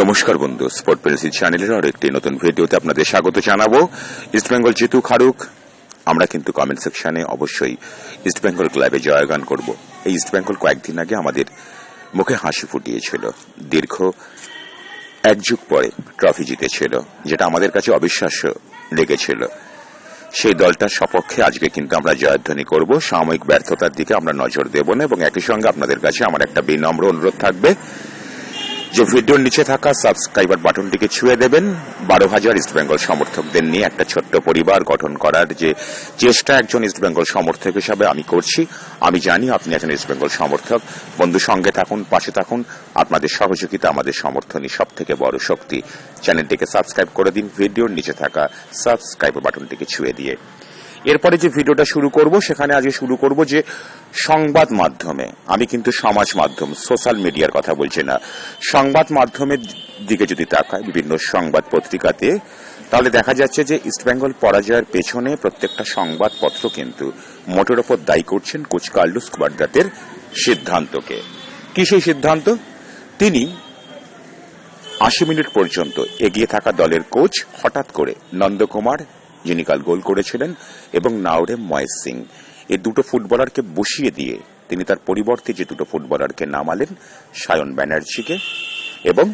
নমস্কার বন্ধু স্পোর্ট পেন্সি চ্যানেলের আর একটি নতুন ভিডিওতে আপনাদের স্বাগত জানাব। ইস্টবেঙ্গল জিতু খারুক আমরা কিন্তু কমেন্ট সেকশনে অবশ্যই ইস্টবেঙ্গল ক্লাবে জয়গান করব। এই ইস্টবেঙ্গল কয়েকদিন আগে আমাদের মুখে হাসি ফুটিয়েছিল। দীর্ঘ এক যুগ পরে ট্রফি জিতেছিল, যেটা আমাদের কাছে অবিশ্বাস্য লেগেছিল। সেই দলটার সপক্ষে আজকে কিন্তু আমরা জয়ধ্বনি করব। সাময়িক ব্যর্থতার দিকে আমরা নজর দেব না এবং একই সঙ্গে আপনাদের কাছে আমার একটা বিনম্র অনুরোধ থাকবে। যে ভিডিওর নিচে থাকা সাবস্ক্রাইবার বাটনটিকে ছুঁয়ে দেবেন। বারো হাজার ইস্টবেঙ্গল সমর্থকদের নিয়ে একটা ছোট্ট পরিবার গঠন করার যে চেষ্টা একজন ইস্টবেঙ্গল সমর্থক হিসাবে আমি করছি, আমি জানি আপনি একজন ইস্টবেঙ্গল সমর্থক। বন্ধু, সঙ্গে থাকুন, পাশে থাকুন। আপনাদের সহযোগিতা আমাদের সমর্থনই সব থেকে বড় শক্তি। চ্যানেলটিকে সাবস্ক্রাইব করে দিন, ভিডিওর নিচে থাকা সাবস্ক্রাইবার বাটনটিকে ছুঁয়ে দিয়ে। এরপরে যে ভিডিওটা শুরু করব, সেখানে আজকে শুরু করব যে সংবাদ মাধ্যমে। আমি কিন্তু সমাজ মাধ্যম, সোশ্যাল মিডিয়ার কথা বলছি না। সংবাদ মাধ্যমের দিকে যদি তাকাই, বিভিন্ন সংবাদ পত্রিকাতে, তাহলে দেখা যাচ্ছে যে ইস্টবেঙ্গল পরাজয়ের পেছনে প্রত্যেকটা সংবাদপত্র কিন্তু মোটের ওপর দায়ী করছেন কোচ কার্লুস কুয়ার্দাতের সিদ্ধান্তকে। কি সেই সিদ্ধান্ত? তিনি আশি মিনিট পর্যন্ত এগিয়ে থাকা দলের কোচ হঠাৎ করে নন্দকুমার যিনি কাল গোল করেছিলেন, এবং নাওরে ময়েস সিং। এই দুটো ফুটবলারকে বসিয়ে দিয়ে তিনি তার পরিবর্তে যে দুটো ফুটবলারকে নামালেন, সায়ন ব্যানার্জিকে এবং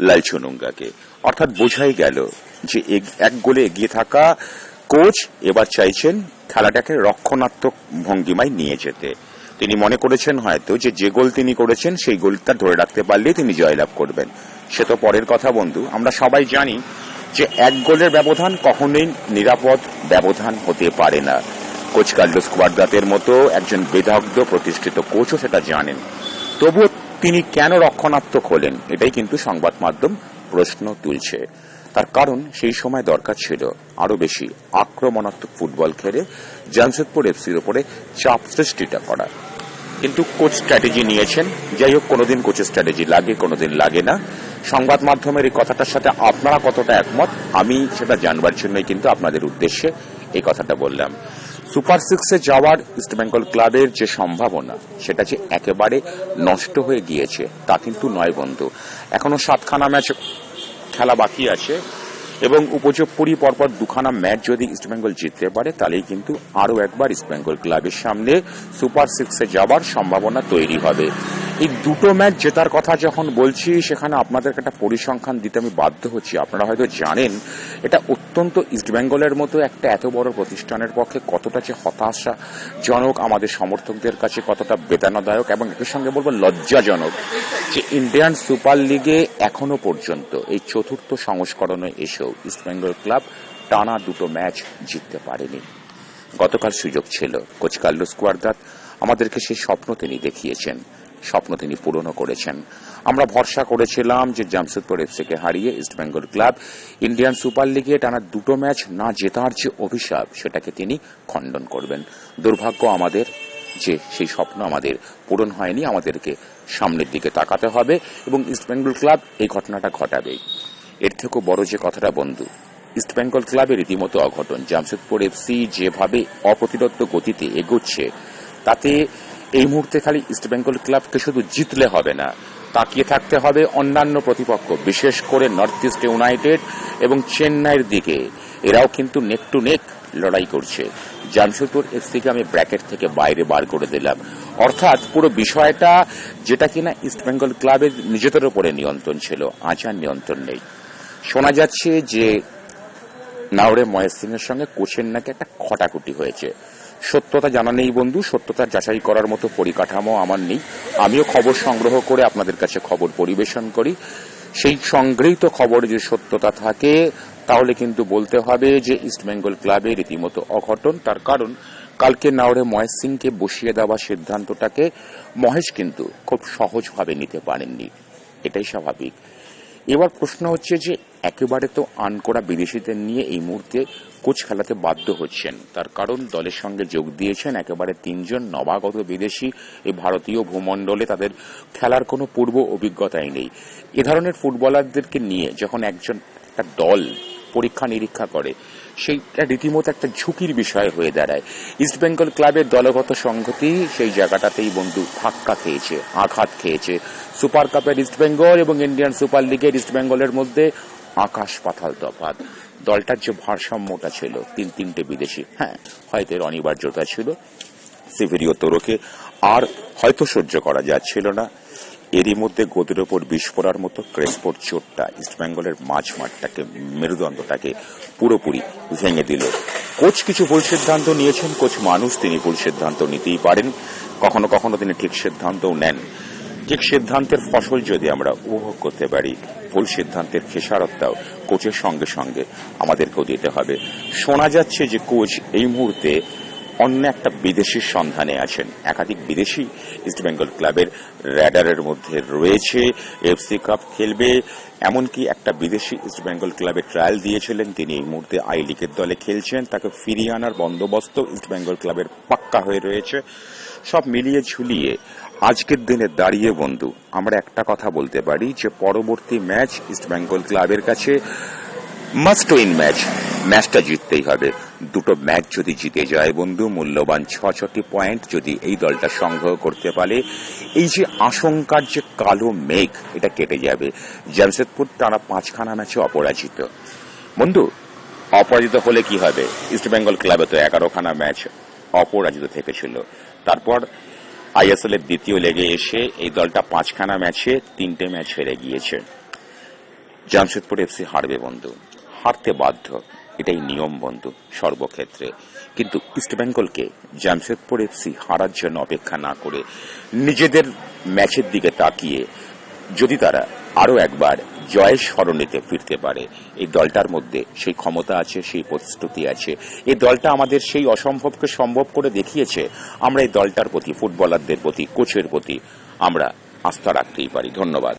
লালচুনুঙ্গাকে অর্থাৎ বোঝাই গেল যে এক গোলে এগিয়ে থাকা কোচ এবার চাইছেন খেলাটাকে রক্ষণাত্মক ভঙ্গিমায় নিয়ে যেতে। তিনি মনে করেছেন হয়তো যে যে গোল তিনি করেছেন, সেই গোলটা ধরে রাখতে পারলে তিনি জয়লাভ করবেন। সে তো পরের কথা বন্ধু, আমরা সবাই জানি যে এক গোলের ব্যবধান কখনোই নিরাপদ ব্যবধান হতে পারে না। কোচ কার্লোস কুয়ার্দাতের মতো একজন বেদগ্ধ প্রতিষ্ঠিত কোচও সেটা জানেন। তবুও তিনি কেন রক্ষণাত্মক হলেন, এটাই কিন্তু সংবাদ মাধ্যম প্রশ্ন তুলছে। তার কারণ সেই সময় দরকার ছিল আরও বেশি আক্রমণাত্মক ফুটবল খেলে জামশেদপুর এফসির উপরে চাপ সৃষ্টিটা করা। কিন্তু কোচ স্ট্র্যাটেজি নিয়েছেন। যাই হোক, কোনোদিন কোচের স্ট্র্যাটেজি লাগে, কোনোদিন লাগে না। সংবাদ মাধ্যমের এই কথাটার সাথে আপনারা কতটা একমত, আমি সেটা জানবার জন্যই কিন্তু আপনাদের উদ্দেশ্যে এই কথাটা বললাম। সুপার সিক্সে যাওয়ার ইস্টবেঙ্গল ক্লাবের যে সম্ভাবনা, সেটা যে একেবারে নষ্ট হয়ে গিয়েছে, তা কিন্তু নয় বন্ধু। এখনও সাতখানা ম্যাচ খেলা বাকি আছে এবং উপযোগপুরি পরপর দুখানা ম্যাচ যদি ইস্টবেঙ্গল জিততে পারে, তাহলেই কিন্তু আরও একবার ইস্টবেঙ্গল ক্লাবের সামনে সুপার সিক্সে যাওয়ার সম্ভাবনা তৈরি হবে। এই দুটো ম্যাচ জেতার কথা যখন বলছি, সেখানে আপনাদেরকে একটা পরিসংখ্যান দিতে আমি বাধ্য হচ্ছি। আপনারা হয়তো জানেন, এটা অত্যন্ত ইস্টবেঙ্গলের মতো একটা এত বড় প্রতিষ্ঠানের পক্ষে কতটা যে হতাশাজনক, আমাদের সমর্থকদের কাছে কতটা বেদনাদায়ক এবং একই সঙ্গে বলব লজ্জাজনক যে ইন্ডিয়ান সুপার লিগে এখনও পর্যন্ত এই চতুর্থ সংস্করণে এসেও ইস্টবেঙ্গল ক্লাব টানা দুটো ম্যাচ জিততে পারেনি। গতকাল সুযোগ ছিল কোচ কার্লোস কুয়ার্দাত আমাদেরকে সেই স্বপ্ন তিনি দেখিয়েছেন। স্বপ্ন তিনি পূরণও করেছেন। আমরা ভরসা করেছিলাম যে জামশেদপুর এফসিকে হারিয়ে ইস্টবেঙ্গল ক্লাব ইন্ডিয়ান সুপার লিগে টানা দুটো ম্যাচ না জেতার যে অভিশাপ, সেটাকে তিনি খণ্ডন করবেন। দুর্ভাগ্য আমাদের যে সেই স্বপ্ন আমাদের পূরণ হয়নি, আমাদেরকে সামনের দিকে তাকাতে হবে এবং ইস্টবেঙ্গল ক্লাব এই ঘটনাটা ঘটাবেই এর থেকেও বড় যে কথাটা বন্ধু ইস্টবেঙ্গল ক্লাবের রীতিমতো অঘটন, জামশেদপুর এফসি যেভাবে অপ্রতিরোধ গতিতে এগোচ্ছে, তাতে এই মুহূর্তে খালি ইস্টবেঙ্গল ক্লাবকে শুধু জিতলে হবে না, তাকিয়ে থাকতে হবে অন্যান্য প্রতিপক্ষ, বিশেষ করে নর্থ ইস্ট ইউনাইটেড এবং চেন্নাইয়ের দিকে। এরাও কিন্তু নেক টু নেক লড়াই করছে। জামশেদপুর এফসিকে আমি ব্র্যাকেট থেকে বাইরে বার করে দিলাম। অর্থাৎ পুরো বিষয়টা যেটা কিনা ইস্টবেঙ্গল ক্লাবের নিজেদের উপরে নিয়ন্ত্রণ ছিল, আজ আর নিয়ন্ত্রণ নেই। শোনা যাচ্ছে যে নাওরে মহেশ সিং এর সঙ্গে কোচের নাকি একটা খটাকুটি হয়েছে। সত্যতা জানা নেই বন্ধু, সত্যতা যাচাই করার মতো পরিকাঠামো আমার নেই। আমিও খবর সংগ্রহ করে আপনাদের কাছে খবর পরিবেশন করি। সেই সংগৃহীত খবর যে সত্যতা থাকে, তাহলে কিন্তু বলতে হবে যে ইস্টবেঙ্গল ক্লাবে রীতিমতো অঘটন। তার কারণ, কালকে নাওরে মহেশ সিংকে বসিয়ে দেওয়া সিদ্ধান্তটাকে মহেশ কিন্তু খুব সহজভাবে নিতে পারেননি। এটাই স্বাভাবিক। এবার প্রশ্ন হচ্ছে যে, একেবারে তো আনকোড়া বিদেশিদের নিয়ে এই মুহূর্তে কোচ খেলাতে বাধ্য হচ্ছেন। তার কারণ দলের সঙ্গে যোগ দিয়েছেন একেবারে তিনজন নবাগত বিদেশি। এই ভারতীয় ভূমণ্ডলে তাদের খেলার কোনো পূর্ব অভিজ্ঞতাই নেই। এ ধরনের ফুটবলারদেরকে নিয়ে যখন একজন একটা দল পরীক্ষা নিরীক্ষা করে, সেইটা রীতিমতো একটা ঝুঁকির বিষয় হয়ে দাঁড়ায়। ইস্টবেঙ্গল ক্লাবের দলগত সংহতি সেই জায়গাটাতেই বন্ধু ধাক্কা খেয়েছে, আঘাত খেয়েছে। সুপার কাপের ইস্টবেঙ্গল এবং ইন্ডিয়ান সুপার লিগের ইস্টবেঙ্গলের মধ্যে আকাশ পাতাল তফাৎ। দলটার যে ভারসাম্যটা ছিল, তিন তিনটে বিদেশি। হ্যাঁ হয়তো এর অনিবার্যতা ছিল। সিভেরিও তোরকে আর হয়তো সহ্য করা যাচ্ছিল না। এরই মধ্যে গোদের ওপর পড়ার মতো ক্রেসপোর চোটটা ইস্টবেঙ্গলের মাঝ মাঠটাকে মেরুদণ্ডটাকে পুরোপুরি ভেঙে দিল। কোচ কিছু ভুল সিদ্ধান্ত নিয়েছেন, কোচ মানুষ তিনি ভুল সিদ্ধান্ত নিতেই পারেন। কখনো কখনো তিনি ঠিক সিদ্ধান্তও নেন। ঠিক সিদ্ধান্তের ফসল যদি আমরা উপভোগ করতে পারি, ভুল সিদ্ধান্তের খেসারতটাও কোচের সঙ্গে সঙ্গে আমাদেরকেও দিতে হবে। শোনা যাচ্ছে যে কোচ এই মুহূর্তে অন্য একটা বিদেশির সন্ধানে আছেন। একাধিক বিদেশি ইস্টবেঙ্গল ক্লাবের র্যাডারের মধ্যে রয়েছে এফসি কাপ খেলবে, এমনকি একটা বিদেশি ইস্টবেঙ্গল ক্লাবে ট্রায়াল দিয়েছিলেন। তিনি এই মুহূর্তে আই লিগের দলে খেলছেন। তাকে ফিরিয়ে আনার বন্দোবস্ত ইস্টবেঙ্গল ক্লাবের পাক্কা হয়ে রয়েছে। সব মিলিয়ে ঝুলিয়ে আজকের দিনে দাঁড়িয়ে বন্ধু, আমরা একটা কথা বলতে পারি যে পরবর্তী ম্যাচ ইস্টবেঙ্গল ক্লাবের কাছে মাস্ট উইন ম্যাচ ম্যাচটা জিততেই হবে। দুটো ম্যাচ যদি জিতে যায়, বন্ধু, মূল্যবান ছ ছটি পয়েন্ট যদি এই দলটা সংগ্রহ করতে পারে, এই যে আশঙ্কার যে কালো মেঘ, এটা কেটে যাবে। জামশেদপুর তারা পাঁচখানা ম্যাচে অপরাজিত। বন্ধু, অপরাজিত হলে কি হবে? ইস্টবেঙ্গল ক্লাবে তো এগারোখানা ম্যাচ অপরাজিত থেকেছিল। তারপর আইএসএল এর দ্বিতীয় লেগে এসে এই দলটা পাঁচখানা ম্যাচে তিনটে ম্যাচ হেরে গিয়েছে। জামশেদপুর এফসি হারবে, বন্ধু। হারতে বাধ্য। এটাই নিয়ম বন্ধু, সর্বক্ষেত্রে। কিন্তু ইস্টবেঙ্গলকে জামশেদপুর এফসি হারার জন্য অপেক্ষা না করে নিজেদের ম্যাচের দিকে তাকিয়ে যদি তারা আরও একবার জয়ের স্মরণীতে ফিরতে পারে, এই দলটার মধ্যে সেই ক্ষমতা আছে, সেই প্রস্তুতি আছে। এই দলটা আমাদের সেই অসম্ভবকে সম্ভব করে দেখিয়েছে। আমরা এই দলটার প্রতি, ফুটবলারদের প্রতি, কোচের প্রতি আমরা আস্থা রাখতেই পারি। ধন্যবাদ।